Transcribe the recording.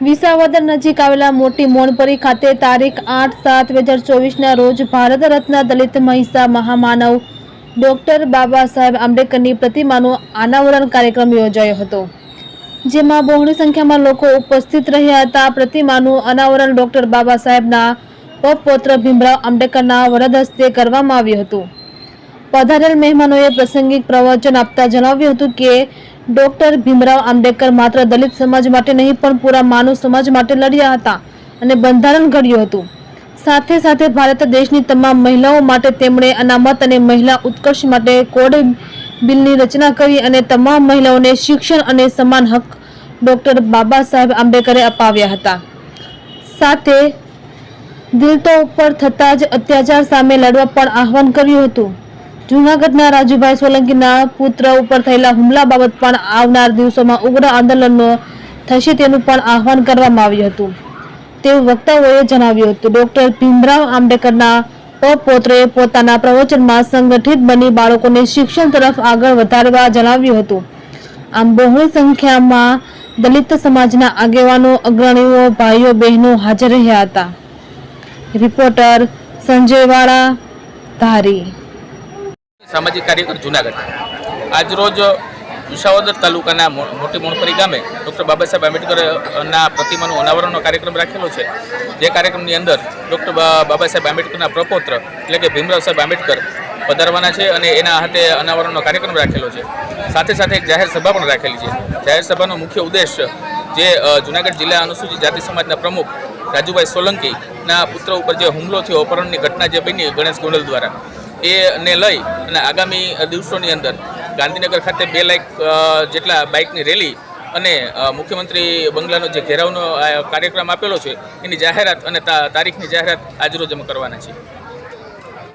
વિસાવદર નજીક આવેલા મોટી મોણપરી ખાતે તારીખ આઠ સાત બે હજાર ચોવીસના રોજ ભારત રત્ન દલિત મહિસા મહામાનવ ડૉક્ટર બાબા સાહેબ આંબેડકરની પ્રતિમાનું અનાવરણ કાર્યક્રમ યોજાયો હતો, જેમાં બહોળી સંખ્યામાં લોકો ઉપસ્થિત રહ્યા હતા. પ્રતિમાનું અનાવરણ ડૉક્ટર બાબા સાહેબના પૌત્ર ભીમરાવ આંબેડકરના વરદ હસ્તે કરવામાં આવ્યું હતું. પધારેલ મહેમાનોએ પ્રસંગિક પ્રવચન આપતા જણાવ્યું હતું કે ડોક્ટર ભીમરાવ આંબેડકર માત્ર દલિત સમાજ માટે નહીં, પણ પૂરા માનવ સમાજ માટે લડ્યા હતા અને બંધારણ ઘડ્યું હતું. સાથે સાથે ભારત દેશની તમામ મહિલાઓ માટે તેમણે અનામત અને મહિલા ઉત્કર્ષ માટે કોડ બિલની રચના કરી અને તમામ મહિલાઓને શિક્ષણ અને સમાન હક ડોક્ટર બાબા સાહેબ આંબેડકરે અપાવ્યા હતા. સાથે દિલતો ઉપર થતા જ અત્યાચાર સામે લડવા પણ આહવાન કર્યું હતું. જૂનાગઢના રાજુભાઈ સોલંકીના પુત્ર ઉપર થયેલા હુમલા બાબત પણ આવનાર દિવસોમાં ઉગ્ર આંદોલનો થશે તેનું પણ આહવાન કરવામાં આવ્યું હતું. તેવું વક્તાઓએ જણાવ્યું હતું. ડોક્ટર ભીમરાવ આંબેડકરના પૌત્રએ પોતાના પ્રવચનમાં સંગઠિત બની બાળકોને શિક્ષણ તરફ આગળ વધારવા જણાવ્યું હતું. આમ બહોળી સંખ્યામાં દલિત સમાજના આગેવાનો, અગ્રણીઓ, ભાઈઓ, બહેનો હાજર રહ્યા હતા. રિપોર્ટર સંજય વાળા ધારી. સામાજિક કાર્યકર જુનાગઢ. આજરોજ વિસાવદર તાલુકાના મોટી મોણપરી ગામે ડૉક્ટર બાબા સાહેબ આંબેડકરના પ્રતિમાનું અનાવરણનો કાર્યક્રમ રાખેલો છે. જે કાર્યક્રમની અંદર ડૉક્ટર બાબા સાહેબ આંબેડકરના પ્રપોત્ર એટલે કે ભીમરાવ સાહેબ આંબેડકર પધારવાના છે અને એના હાથે અનાવરણનો કાર્યક્રમ રાખેલો છે. સાથે સાથે એક જાહેર સભા પણ રાખેલી છે. જાહેર સભાનો મુખ્ય ઉદ્દેશ જે જૂનાગઢ જિલ્લા અનુસૂચિત જાતિ સમાજના પ્રમુખ રાજુભાઈ સોલંકીના પુત્ર ઉપર જે હુમલો થયો, અપહરણની ઘટના જે બની ગણેશ ગોંડલ દ્વારા. એને લઈ અને આગામી દિવસોની અંદર ગાંધીનગર ખાતે બે લાખ જેટલા બાઇકની રેલી અને મુખ્યમંત્રી બંગલાનો જે ઘેરાવનો કાર્યક્રમ આપેલો છે, એની જાહેરાત અને તારીખની જાહેરાત આજરોજ અમે કરવાના છીએ.